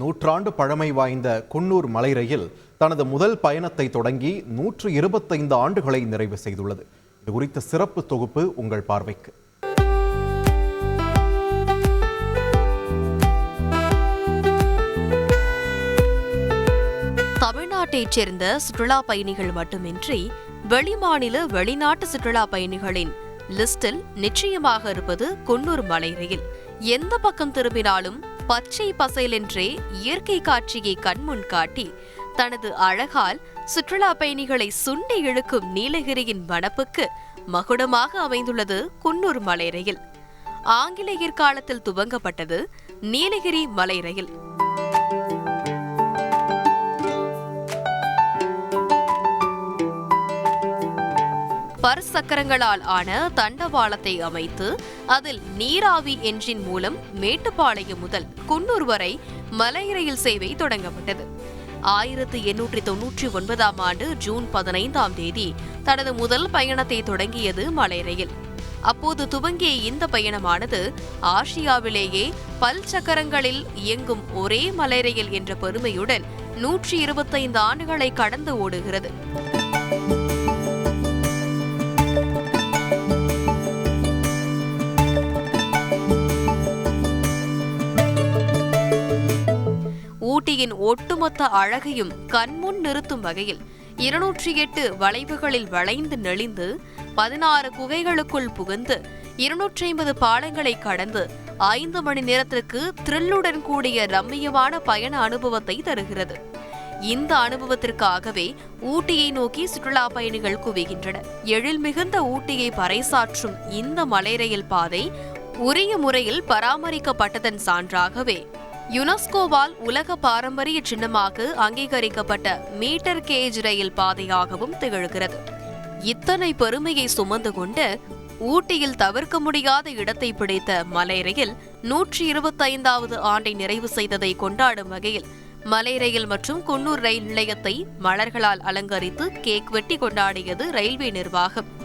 நூற்றாண்டு பழமை வாய்ந்த குன்னூர் மலை ரயில் தனது முதல் பயணத்தை தொடங்கி நூற்று இருபத்தைந்து ஆண்டுகளை நிறைவு செய்துள்ளது. இது குறித்த சிறப்பு தொகுப்பு உங்கள் பார்வைக்கு. தமிழ்நாட்டைச் சேர்ந்த சுற்றுலா பயணிகள் மட்டுமின்றி வெளிமாநில வெளிநாட்டு சுற்றுலா பயணிகளின் லிஸ்டில் நிச்சயமாக இருப்பது குன்னூர் மலை ரயில். எந்த பக்கம் திரும்பினாலும் பச்சை பசேலென்றே இயற்கை காட்சியை கண்முன் காட்டி தனது அழகால் சுற்றுலா பயணிகளை சுண்டி இழுக்கும் நீலகிரியின் வனப்புக்கு மகுடமாக அமைந்துள்ளது குன்னூர் மலை ரயில். ஆங்கிலேயர் காலத்தில் துவங்கப்பட்டது நீலகிரி மலை ரயில். பற்சக்கரங்களால் ஆன தண்டவாளத்தை அமைத்து அதில் நீராவி என்ஜின் மூலம் மேட்டுப்பாளையம் முதல் குன்னூர் வரை மலை ரயில் சேவை தொடங்கப்பட்டது. ஆயிரத்து எண்ணூற்றி தொன்னூற்றி ஒன்பதாம் ஆண்டு ஜூன் பதினைந்தாம் தேதி தனது முதல் பயணத்தை தொடங்கியது மலை ரயில் அப்போது துவங்கிய இந்த பயணமானது ஆசியாவிலேயே பல் சக்கரங்களில் இயங்கும் ஒரே மலை ரயில் என்ற பெருமையுடன் நூற்றி இருபத்தைந்து ஆண்டுகளை கடந்து ஓடுகிறது. ஊட்டியின் ஒட்டுமொத்த அழகையும் கண்முன் நிறுத்தும் வகையில் இருநூற்றி எட்டு வளைவுகளில் வளைந்து நெளிந்து பதினாறு குகைகளுக்குள் புகுந்து இருநூற்றி ஐம்பது பாலங்களை கடந்து ஐந்து மணி நேரத்திற்கு த்ரில்லுடன் கூடிய ரம்மியமான பயண அனுபவத்தை தருகிறது. இந்த அனுபவத்திற்காகவே ஊட்டியை நோக்கி சுற்றுலா பயணிகள் குவிகின்றனர். எழில் மிகுந்த ஊட்டியை பறைசாற்றும் இந்த மலை ரயில் பாதை உரிய முறையில் பராமரிக்கப்பட்டதன் சான்றாகவே. யுனெஸ்கோவால் உலக பாரம்பரிய சின்னமாக அங்கீகரிக்கப்பட்ட மீட்டர் கேஜ் ரயில் பாதையாகவும் திகழ்கிறது. இத்தனை பெருமையை சுமந்து கொண்டு ஊட்டியில் தவிர்க்க முடியாத இடத்தை பிடித்த மலை ரயில் நூற்றி இருபத்தைந்தாவது ஆண்டை நிறைவு செய்ததை கொண்டாடும் வகையில் மலை ரயில் மற்றும் குன்னூர் ரயில் நிலையத்தை மலர்களால் அலங்கரித்து கேக் வெட்டி கொண்டாடியது ரயில்வே நிர்வாகம்.